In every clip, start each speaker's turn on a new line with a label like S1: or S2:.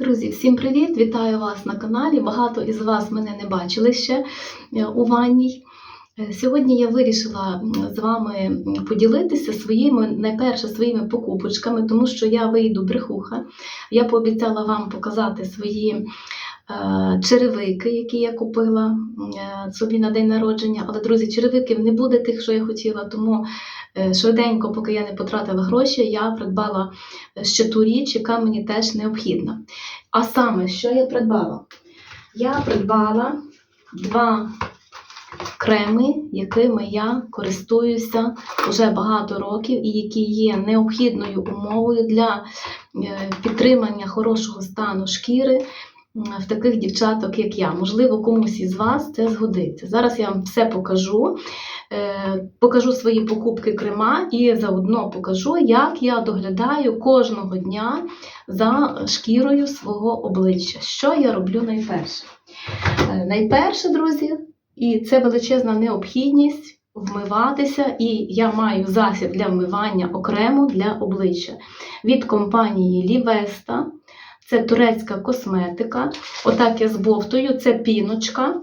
S1: Друзі, всім привіт! Вітаю вас на каналі. Багато із вас мене не бачили ще е, у ванній. Е, Сьогодні я вирішила з вами поділитися своїми, найперше своїми покупочками, тому що я вийду брехуха. Я пообіцяла вам показати свої черевики, які я купила е, собі на день народження. Але, друзі, черевиків не буде тих, що я хотіла, тому е, швиденько, поки я не потратила гроші, я придбала ще ту річ, яка мені теж необхідна. А саме, що я придбала? Я придбала два креми, якими я користуюся вже багато років, і які є необхідною умовою для е, підтримання хорошого стану шкіри в таких дівчаток, як я. Можливо, комусь із вас це згодиться. Зараз я вам все покажу. Е, Покажу свої покупки крема і заодно покажу, як я доглядаю кожного дня за шкірою свого обличчя. Що я роблю найперше? Е, Найперше, друзі, і це величезна необхідність вмиватися, і я маю засіб для вмивання окремо для обличчя від компанії Лівеста. Це турецька косметика. Отак я збовтую, це піночка.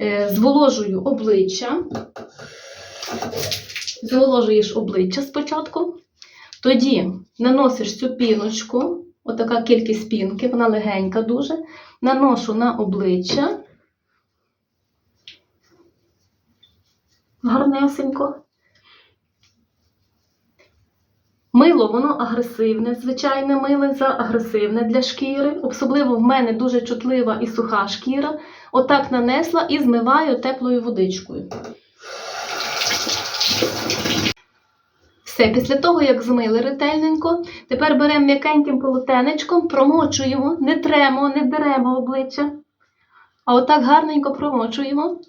S1: Е, Зволожую обличчя. Зволожуєш обличчя спочатку. Тоді наносиш цю піночку, отака кількість пінки, вона легенька дуже. Наношу на обличчя. Гарнесенько. Мило, воно агресивне, звичайне мило за агресивне для шкіри. Особливо в мене дуже чутлива і суха шкіра. Отак нанесла і змиваю теплою водичкою. Все, після того, як змили ретельненько, тепер беремо м'якеньким полотенечком, промочуємо, не тремо, не деремо обличчя. А отак гарненько промочуємо.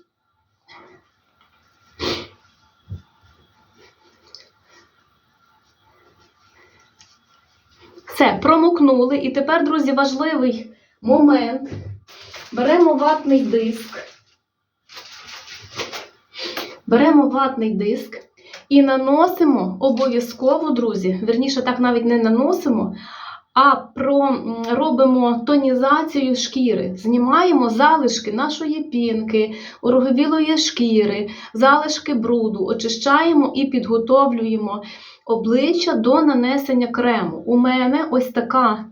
S1: Все, промокнули. І тепер, друзі, важливий момент. Беремо ватний диск. Беремо ватний диск і наносимо обов'язково, друзі, верніше, так навіть не наносимо, а про, робимо тонізацію шкіри. Знімаємо залишки нашої пінки, ороговілої шкіри, залишки бруду, очищаємо і підготовлюємо обличчя до нанесення крему. У мене ось така,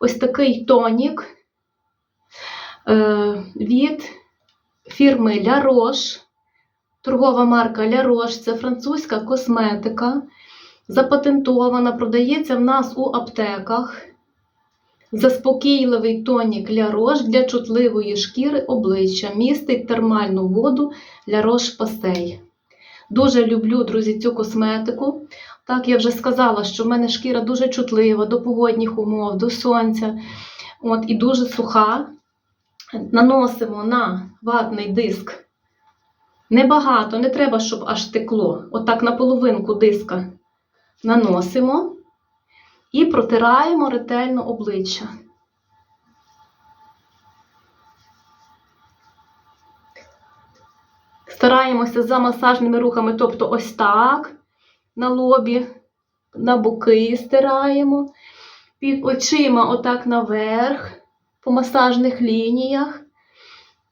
S1: ось такий тонік е, від фірми La Roche. Торгова марка La Roche, це французька косметика. Запатентована, продається в нас у аптеках. Заспокійливий тонік Roche для чутливої шкіри обличчя. Містить термальну воду La Roche Дуже люблю, друзі, цю косметику. Так, я вже сказала, що в мене шкіра дуже чутлива до погодних умов, до сонця. От, і дуже суха. Наносимо на ватний диск. Небагато, не треба, щоб аж текло. Отак на половинку диска наносимо і протираємо ретельно обличчя. Стараємося за масажними рухами, тобто ось так, на лобі, на боки стираємо, під очима отак наверх, по масажних лініях.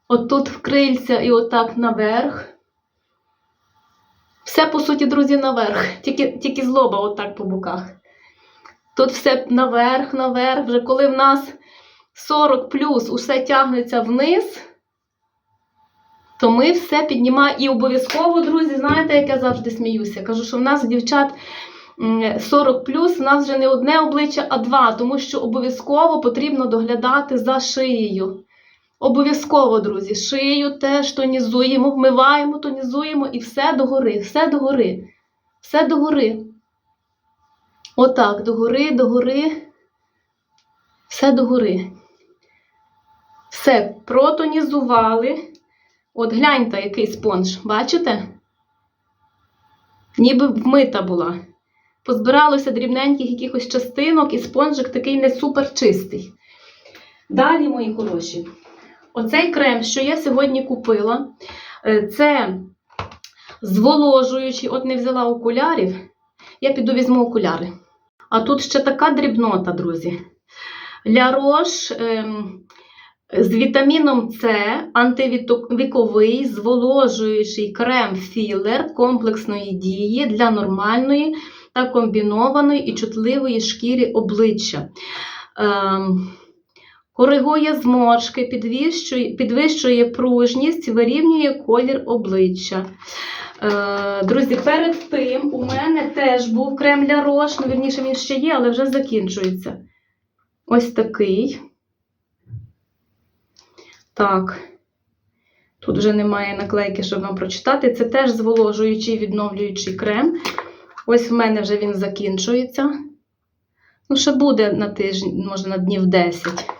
S1: Отут в крильця і отак наверх. Все, по суті, друзі, наверх. Тільки, тільки з лоба отак по боках. Тут все наверх, наверх. Вже коли в нас 40 плюс усе тягнеться вниз, то ми все піднімаємо. І обов'язково, друзі, знаєте, як я завжди сміюся. Кажу, що в нас дівчат 40 плюс, в нас вже не одне обличчя, а два, тому що обов'язково потрібно доглядати за шиєю. Обов'язково, друзі, шию теж тонізуємо, вмиваємо, тонізуємо і все догори, все догори, все догори. Отак, догори, догори, все догори. Все, протонізували. От гляньте, який спонж, бачите? Ніби вмита була. Позбиралося дрібненьких якихось частинок, і спонжик такий не супер чистий. Далі, мої хороші. Оцей крем, що я сьогодні купила, е, це зволожуючий, от не взяла окулярів, я піду візьму окуляри. А тут ще така дрібнота, друзі. Ля Рош ем, з вітаміном С, антивіковий, зволожуючий крем-філер комплексної дії для нормальної та комбінованої і чутливої шкіри обличчя. Ем, коригує зморшки, підвищує, підвищує пружність, вирівнює колір обличчя. Е, Друзі, перед тим у мене теж був крем для рош, ну, вірніше він ще є, але вже закінчується. Ось такий. Так. Тут вже немає наклейки, щоб вам прочитати. Це теж зволожуючий відновлюючий крем. Ось в мене вже він закінчується. Ну, ще буде на тиждень, може на днів 10.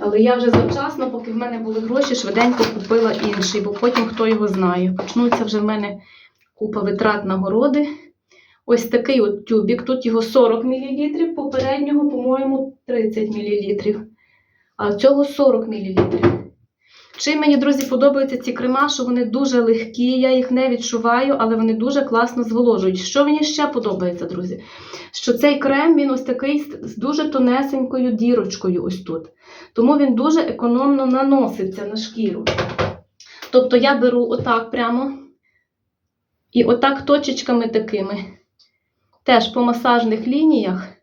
S1: Але я вже завчасно, поки в мене були гроші, швиденько купила інший, бо потім хто його знає. Почнуться вже в мене купа витрат нагороди. Ось такий от тюбік. Тут його 40 мл, попереднього, по-моєму, 30 мл. А цього 40 мл. Чим мені, друзі, подобаються ці крема, що вони дуже легкі, я їх не відчуваю, але вони дуже класно зволожують. Що мені ще подобається, друзі? Що цей крем він ось такий з дуже тонесенькою дірочкою ось тут. Тому він дуже економно наноситься на шкіру. Тобто я беру отак прямо і отак точечками такими. Теж по масажних лініях.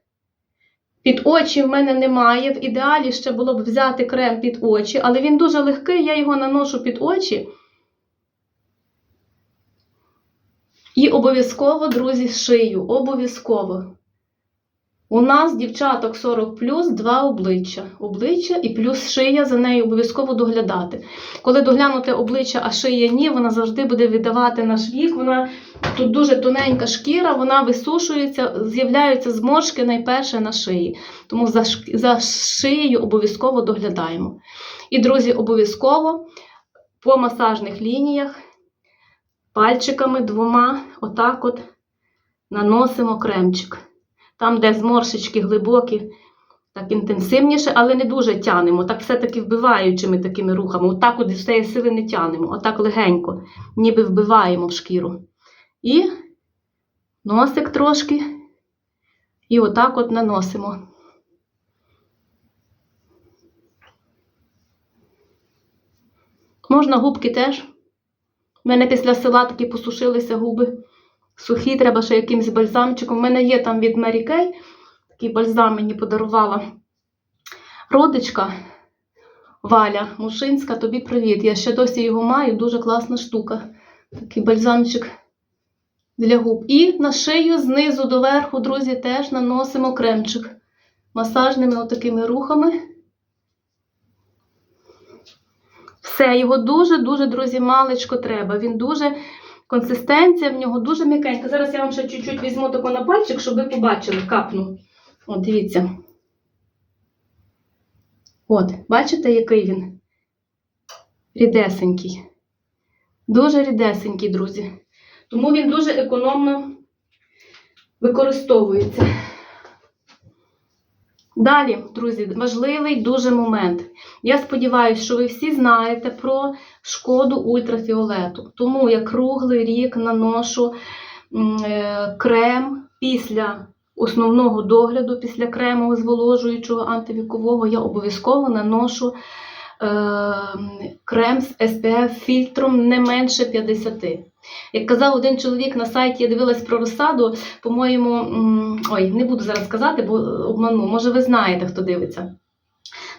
S1: Під очі в мене немає. В ідеалі ще було б взяти крем під очі, але він дуже легкий, я його наношу під очі. І обов'язково, друзі, шию. Обов'язково. У нас, дівчаток 40 плюс два обличчя. Обличчя і плюс шия, за нею обов'язково доглядати. Коли доглянути обличчя, а шия ні, вона завжди буде віддавати наш вік. Вона тут дуже тоненька шкіра, вона висушується, з'являються зморшки найперше на шиї. Тому за, за шиєю обов'язково доглядаємо. І, друзі, обов'язково по масажних лініях пальчиками двома, отак от наносимо кремчик. Там, де зморшечки глибокі, так інтенсивніше, але не дуже тянемо. Так все-таки вбиваючими такими рухами. Отак от з цієї сили не тянемо. Отак легенько, ніби вбиваємо в шкіру. І носик трошки. І отак от наносимо. Можна губки теж. У мене після села такі посушилися губи. Сухі, треба ще якимось бальзамчиком. У мене є там від Mary Kay, такий бальзам мені подарувала родичка Валя Мушинська. Тобі привіт. Я ще досі його маю, дуже класна штука. Такий бальзамчик для губ. І на шию знизу до верху, друзі, теж наносимо кремчик масажними отакими рухами. Все, його дуже-дуже, друзі, маличко треба. Він дуже, консистенція в нього дуже м'якенька. Зараз я вам ще чуть-чуть візьму тако на пальчик, щоб ви побачили, капну. От, дивіться. От, бачите, який він? Рідесенький. Дуже рідесенький, друзі. Тому він дуже економно використовується. Далі, друзі, важливий дуже момент. Я сподіваюся, що ви всі знаєте про шкоду ультрафіолету. Тому я круглий рік наношу е, крем після основного догляду, після крему зволожуючого антивікового, я обов'язково наношу е, крем з SPF фільтром не менше 50. Як казав один чоловік на сайті, я дивилась про розсаду, по-моєму, ой, не буду зараз казати, бо обману, може ви знаєте, хто дивиться.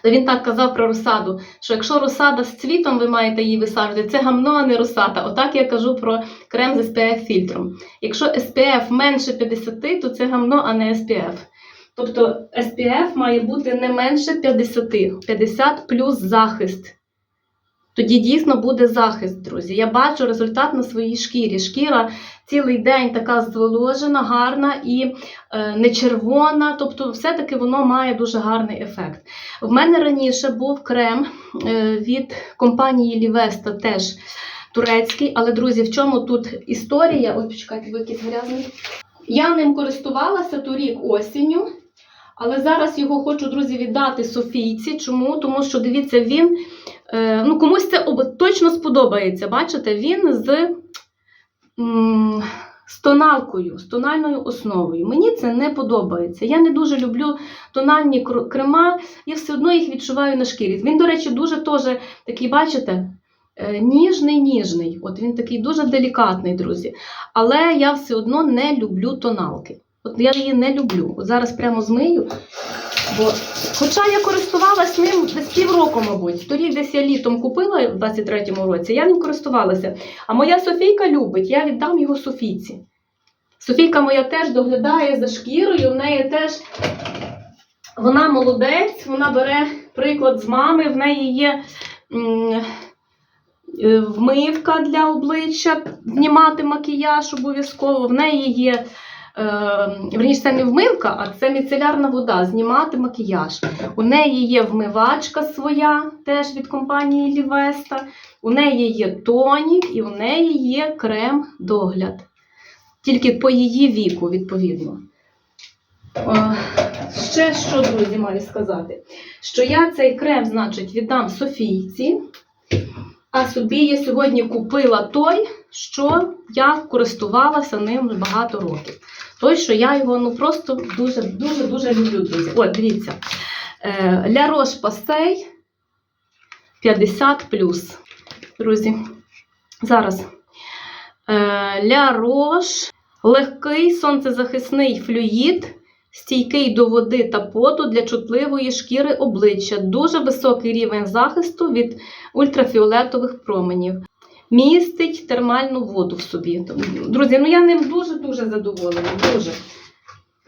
S1: Та він так казав про розсаду, що якщо розсада з цвітом, ви маєте її висаджувати, це гамно, а не розсада. Отак я кажу про крем з SPF фільтром. Якщо SPF менше 50, то це гамно, а не SPF. Тобто SPF має бути не менше 50, 50 плюс захист. Тоді дійсно буде захист, друзі. Я бачу результат на своїй шкірі. Шкіра цілий день така зволожена, гарна і е, не червона. Тобто, все-таки воно має дуже гарний ефект. В мене раніше був крем е, від компанії Лівеста, теж турецький. Але, друзі, в чому тут історія? Ой, почекайте, ви якийсь грязний. Я ним користувалася торік осінню. Але зараз його хочу, друзі, віддати Софійці. Чому? Тому що дивіться, він ну комусь це точно сподобається. Бачите, він з, з тоналкою, з тональною основою. Мені це не подобається. Я не дуже люблю тональні крема, я все одно їх відчуваю на шкірі. Він, до речі, дуже теж такий, бачите, е, ніжний, ніжний. От він такий дуже делікатний, друзі. Але я все одно не люблю тоналки. От я її не люблю. От зараз прямо змию. Бо, хоча я користувалась ним десь півроку, мабуть. Торік десь я літом купила в 23-му році, я ним користувалася. А моя Софійка любить, я віддам його Софійці. Софійка моя теж доглядає за шкірою, в неї теж вона молодець, вона бере приклад з мами, в неї є е, вмивка для обличчя, знімати макіяж обов'язково, в неї є. Е, верніше, це не вмивка, а це міцелярна вода, знімати макіяж. У неї є вмивачка своя, теж від компанії Лівеста. У неї є тонік і у неї є крем-догляд. Тільки по її віку, відповідно. Е, Ще що, друзі, маю сказати? Що я цей крем, значить, віддам Софійці, а собі я сьогодні купила той, що я користувалася ним багато років. Той, що я його ну просто дуже дуже дуже люблю, друзі. От, дивіться. Е, Ля Рош Пастей 50 Друзі, зараз. Е, Ля Рош, легкий сонцезахисний флюїд, стійкий до води та поту для чутливої шкіри обличчя. Дуже високий рівень захисту від ультрафіолетових променів. Містить термальну воду в собі. Друзі, ну я ним дуже-дуже задоволена. Дуже.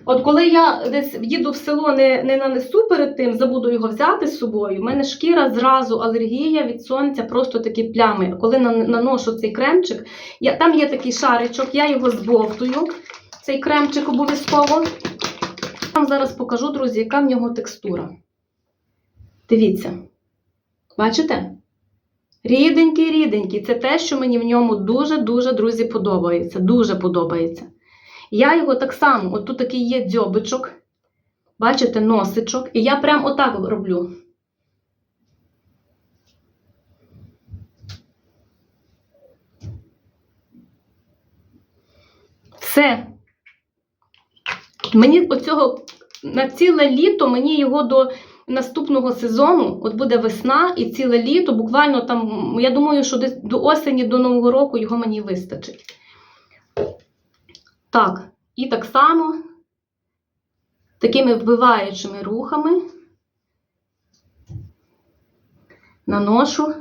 S1: От коли я десь їду в село, не, не нанесу перед тим, забуду його взяти з собою, в мене шкіра зразу алергія від сонця, просто такі плями. Коли наношу цей кремчик, я, там є такий шаричок, я його збовтую, цей кремчик обов'язково. Вам зараз покажу, друзі, яка в нього текстура. Дивіться. Бачите? Ріденький, ріденький. Це те, що мені в ньому дуже-дуже, друзі, подобається. Дуже подобається. Я його так само, от тут такий є дзьобичок, бачите, носичок, і я прям отак роблю. Все. Мені оцього на ціле літо, мені його до наступного сезону, от буде весна і ціле літо, буквально там, я думаю, що десь до осені, до Нового року його мені вистачить. Так, і так само такими вбиваючими рухами наношу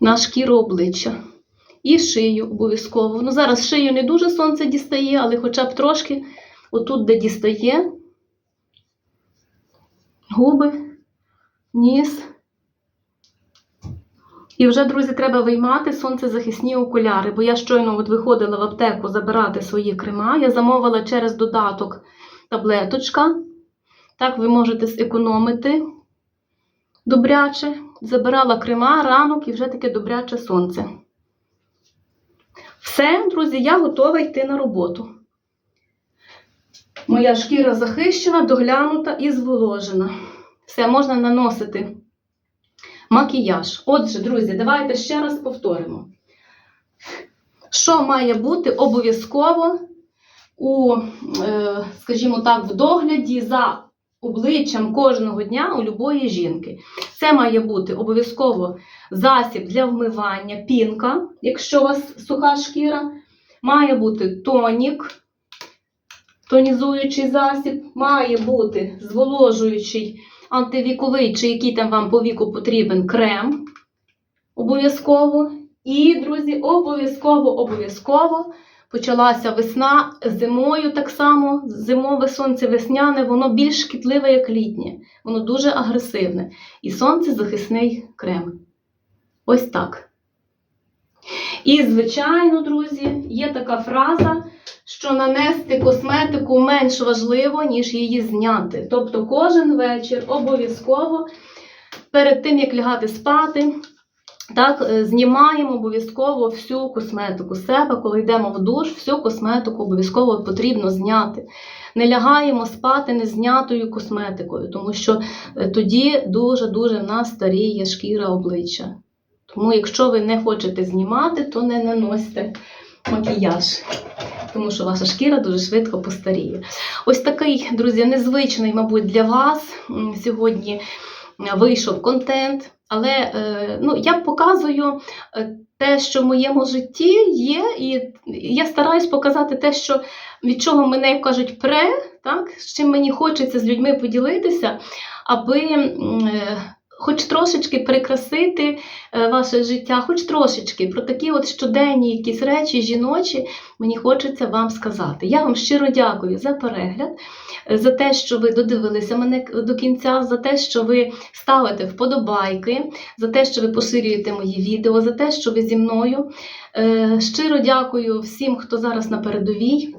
S1: на шкіру обличчя. І шию обов'язково. Ну, зараз шию не дуже сонце дістає, але хоча б трошки отут, де дістає, губи, ніс. І вже, друзі, треба виймати сонцезахисні окуляри, бо я щойно от виходила в аптеку забирати свої крема. Я замовила через додаток таблеточка. Так ви можете зекономити добряче. Забирала крема, ранок і вже таке добряче сонце. Все, друзі, я готова йти на роботу. Моя шкіра захищена, доглянута і зволожена. Все, можна наносити макіяж. Отже, друзі, давайте ще раз повторимо. Що має бути обов'язково у, е, скажімо так, в догляді за обличчям кожного дня у любої жінки? Це має бути обов'язково засіб для вмивання, пінка, якщо у вас суха шкіра, має бути тонік, тонізуючий засіб, має бути зволожуючий антивіковий, чи який там вам по віку потрібен крем. Обов'язково. І, друзі, обов'язково, обов'язково почалася весна зимою так само. Зимове сонце весняне, воно більш шкідливе, як літнє. Воно дуже агресивне. І сонцезахисний крем. Ось так. І, звичайно, друзі, є така фраза, що нанести косметику менш важливо, ніж її зняти. Тобто кожен вечір обов'язково перед тим, як лягати спати, так, е, знімаємо обов'язково всю косметику себе, коли йдемо в душ, всю косметику обов'язково потрібно зняти. Не лягаємо спати незнятою косметикою, тому що е, тоді дуже-дуже в нас старіє шкіра обличчя. Тому, якщо ви не хочете знімати, то не наносьте макіяж, тому що ваша шкіра дуже швидко постаріє. Ось такий, друзі, незвичний, мабуть, для вас сьогодні е, вийшов контент. Але е, ну, я показую е, те, що в моєму житті є, і я стараюсь показати те, що від чого мене як кажуть пре, так, з чим мені хочеться з людьми поділитися, аби е, хоч трошечки прикрасити е, ваше життя, хоч трошечки про такі от щоденні якісь речі жіночі, мені хочеться вам сказати. Я вам щиро дякую за перегляд, е, за те, що ви додивилися мене до кінця, за те, що ви ставите вподобайки, за те, що ви поширюєте мої відео, за те, що ви зі мною. Е, Щиро дякую всім, хто зараз на передовій.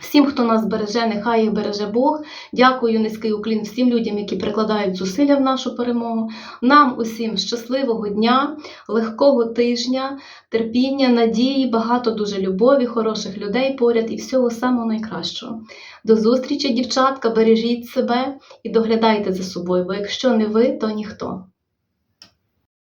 S1: Всім, хто нас береже, нехай їх береже Бог. Дякую, низький уклін всім людям, які прикладають зусилля в нашу перемогу. Нам усім щасливого дня, легкого тижня, терпіння, надії, багато дуже любові, хороших людей поряд і всього самого найкращого. До зустрічі, дівчатка, бережіть себе і доглядайте за собою, бо якщо не ви, то ніхто.